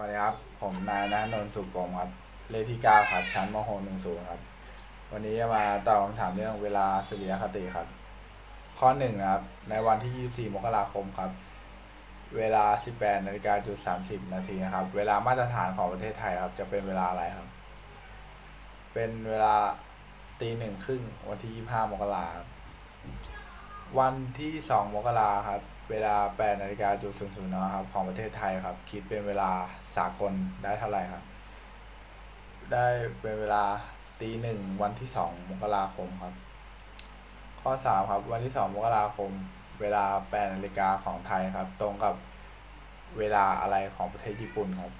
วัสดีครับ ผมนายณนนท์สุกรมครับ เลขที่เก้าครับ ชั้นมหหนึ่งศูนย์ครับ วันนี้จะมาตอบคำถามเรื่องเวลาสุริยคติครับ ข้อหนึ่งนะครับ ในวันที่24มกราคมครับ เวลา18นาฬิกาจุด30นาทีนะครับ เวลามาตรฐานของประเทศไทยครับ จะเป็นเวลาอะไรครับ เป็นเวลาตีหนึ่งครึ่งวันที่25มกราครับวันที่2มกราครับ เวลา8นาฬิกาจุด00นะครับของประเทศไทยครับ คิดเป็นเวลาสากลได้เท่าไหร่ครับ ได้เป็นเวลาตีหนึ่งวันที่2มกราคมครับ ข้อ3ครับ วันที่2มกราคม เวลา8นาฬิกาของไทยครับ ตรงกับเวลาอะไรของประเทศญี่ปุ่นครับ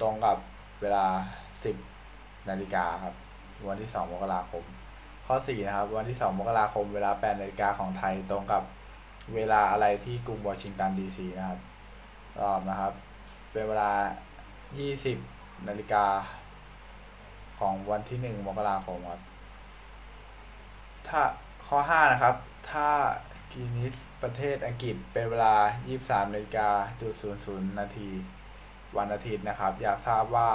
ตรงกับเวลา 10นาฬิกาครับ วันที่2มกราคม ข้อ4นะครับวันที่ 2 มกราคมเวลา8นาฬิกาของไทยตรงกับเวลาอะไรที่กรุงวอชิงตันดีซีนะครับตอบนะครับ เป็นเวลา 20นาฬิกาของวันที่ 1 มกราคมครับถ้าข้อ 5 นะครับ ถ้ากินิสประเทศอังกฤษเป็นเวลา 23นาฬิกาจุด00นาที วันอาทิตย์นะครับ อยากทราบว่า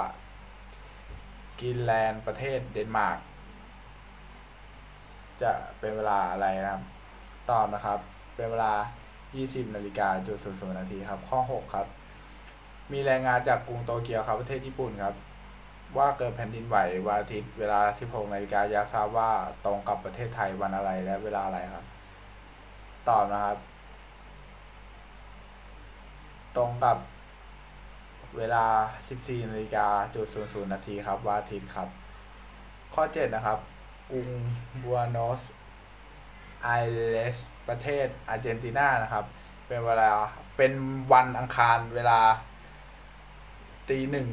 กินแลนด์ประเทศเดนมาร์ก จะเป็นเวลาอะไรนะครับ ตอบนะครับ เป็นเวลา 20นาฬิกาจุด00นย์ศูนย์นาทีครับ ข้อ 6 ครับ มีรายงานจากกรุงโตเกียวครับประเทศญี่ปุ่นครับ ว่าเกิดแผ่นดินไหววันอาทิตย์เวลา 16นาฬิกาอยากทราบว่าตรงกับประเทศไทยวันอะไรและเวลาอะไรครับ ตอบนะครับ ตรงกับเวลา 14นาฬิกาจุด00นาทีครับวันอาทิตย์ครับ ข้อ 7 นะครับ กรุงบัวโนสไอเรสประเทศอาร์เจนตินานะครับ เป็นเวลาเป็นวันอังคารเวลาตีหนึ่ง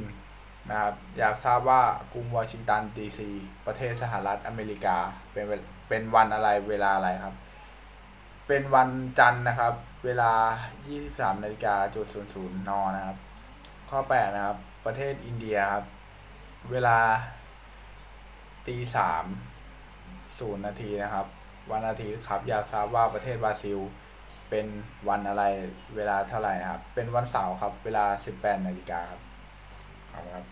นะครับ อยากทราบว่ากรุงวอชิงตันดีซีประเทศสหรัฐอเมริกา เป็นเป็นวันอะไรเวลาอะไรครับ เป็นวันจันทร์นะครับ เวลา 23นาฬิกาจุด00นนะครับ ข้อ8นะครับ ประเทศอินเดียครับ เวลาตีสาม ศูนย์นาทีนะครับ วันอาทิตย์ครับ อยากทราบว่าประเทศบราซิล เป็นวันอะไรเวลาเท่าไหร่ครับ เป็นวันเสาร์ครับ เวลาสิบแปดนาฬิกาครับครับ